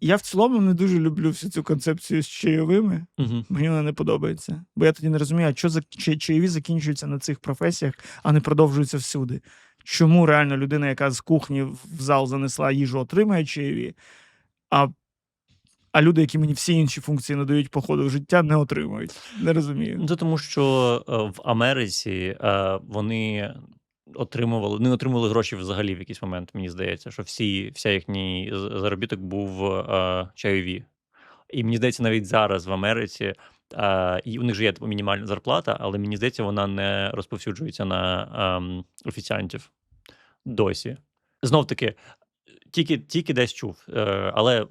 Я в цілому не дуже люблю всю цю концепцію з чайовими. Угу. Мені вона не подобається. Бо я тоді не розумію, а що за чайові закінчуються на цих професіях, а не продовжуються всюди. Чому реально людина, яка з кухні в зал занесла їжу, отримує чайові, а, а люди, які мені всі інші функції надають по ходу життя, не отримують. Не розумію. Ну, Це тому, що е, в Америці е, вони отримували, не отримували гроші взагалі в якийсь момент, мені здається, що всі, вся їхній заробіток був е, чайові. І мені здається, навіть зараз в Америці. е, і у них же є типу, мінімальна зарплата, але мені здається, вона не розповсюджується на е, офіціантів досі. Знов таки, тільки, тільки десь чув. Е, але е,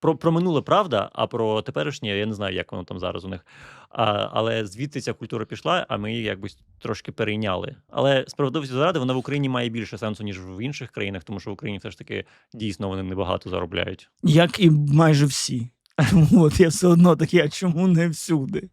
про, про минуле правда, а про теперішнє я не знаю, як воно там зараз у них. А, але звідти ця культура пішла, а ми її якось трошки перейняли. Але справедливості заради, вона в Україні має більше сенсу, ніж в інших країнах, тому що в Україні все ж таки дійсно вони небагато заробляють. Як і майже всі. От я все одно такий, а чому не всюди?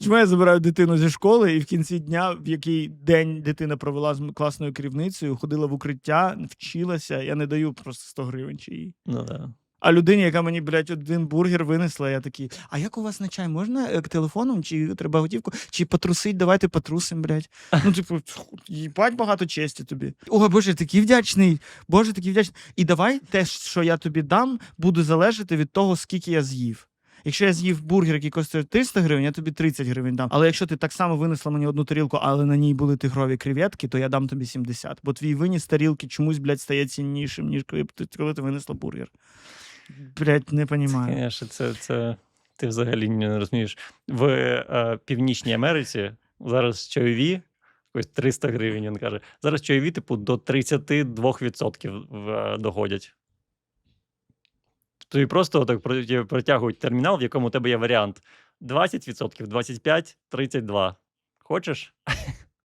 Чому я забираю дитину зі школи, і в кінці дня, в який день дитина провела з класною керівницею, ходила в укриття, вчилася, я не даю просто 100 гривень чи їй. Ну да. А людині, яка мені, блядь, один бургер винесла, я такий, а як у вас на чай можна е, телефоном, чи треба готівку, чи потрусить, давайте потрусим, блядь. Ну, типу, їбать багато честі тобі. О, Боже, такий вдячний. Боже, такий вдячний. І давай те, що я тобі дам, буде залежати від того, скільки я з'їв. Якщо я з'їв бургер, який коштує 300 гривень, я тобі 30 гривень дам. Але якщо ти так само винесла мені одну тарілку, але на ній були тигрові креветки, то я дам тобі 70. Бо твій виніс тарілки чомусь, блядь, стає ціннішим, ніж коли ти, ти винесла бургер. Блядь, не понімаю. Конечно, це, це ти взагалі не розумієш. В е, Північній Америці зараз чайові, ось 300 гривень, він каже. Зараз чайові, типу, до 32% е, доходять. Тобі просто так про- протягують термінал, в якому у тебе є варіант 20%, 25%, 32%. Хочеш?